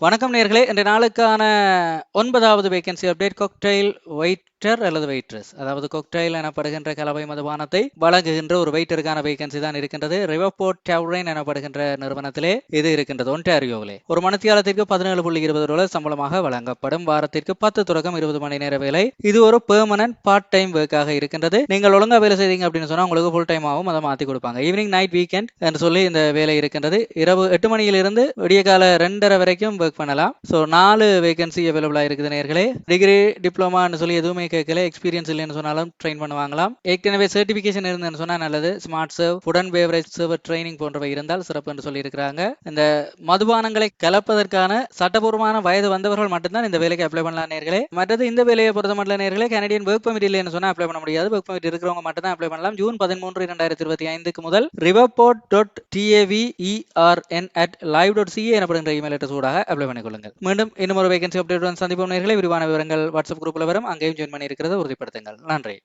வணக்கம் நேர்களே இன்றைய நாளுக்கான ஒன்பதாவது வேகன்சி அப்டேட் கொக்டைல் வெயிட்டர் அல்லது வெயிட்ரஸ் அதாவது கொக்டைல் எனப்படுகின்ற கலவை மதுபானத்தை வழங்குகின்ற ஒரு வெயிட்டருக்கான வேகன்சி தான் இருக்கின்றது. ரிவர்போர்ட் டவுரைன் எனப்படுகின்ற நிறுவனத்திலே இது இருக்கின்றது ஒன்டாரியோவிலே ஒரு மணித்தியாலத்திற்கு பதினேழு புள்ளி இருபது டாலர் சம்பளமாக வழங்கப்படும். வாரத்திற்கு பத்து தொடக்கம் இருபது மணி நேர வேலை. இது ஒரு பெர்மனன்ட் பார்ட் டைம் ஒர்க்காக இருக்கின்றது. நீங்கள் ஒழுங்கா வேலை செய்தீங்க அப்படின்னு சொன்னா உங்களுக்கு ஃபுல் டைம் ஆகும் அதை மாத்தி கொடுப்பாங்க. ஈவினிங் நைட் வீக்கெண்ட் என்று சொல்லி இந்த வேலை இருக்கின்றது. இரவு எட்டு மணியிலிருந்து விடிய கால ரெண்டரை வரைக்கும் ஒர்க் பண்ணலாம். ஸோ நாலு வேகன்சி அவைலபிளாக இருக்குது நேர்களே. டிகிரி டிப்ளமான்னு சொல்லி எதுவுமே கேட்கல எக்ஸ்பீரியன்ஸ் இல்லைன்னு சொன்னாலும் ட்ரெயின் பண்ணுவாங்களாம். ஏற்கனவே சர்டிபிகேஷன் இருந்ததுன்னு சொன்னால் நல்லது. Smart serve food and beverage server training போன்றவை இருந்தால் சிறப்பு என்று சொல்லியிருக்கிறாங்க. இந்த மதுபானங்களை கலப்பதற்கான சட்டபூர்வமான வயது வந்தவர்கள் மட்டும்தான் இந்த வேலைக்கு அப்ளை பண்ணலாம் நேர்களே. மற்றது இந்த வேலையை பொறுத்த மட்டும் நேர்களே கனடியன் ஒர்க் பெர்மிட் இல்லைன்னு சொன்னால் அப்ளை பண்ண முடியாது. ஒர்க் பெர்மிட் இருக்கிறவங்க மட்டும் தான் அப்ளை பண்ணலாம். ஜூன் பதிமூன்று இரண்டாயிரத்தி இருபத்தி ஐந்துக்கு முதல் riverport dot T A V E R N at live dot CA எனப்படுகின்ற இமெயில் அட்ரஸ் ஊடாக அப்ளை பண்ணிக்கொள்ளுங்கள் மீண்டும் இன்னும் ஒரு வேகன்சி அப்டேட்டுடன் சந்திப்போம் நேர்களை. விரிவான விவரங்கள் வாட்ஸ்அப் குரூப்பில் வரும். அங்கேயும் ஜாயின் பண்ணி இருக்கிறது உறுதிப்படுத்துங்கள். நன்றி.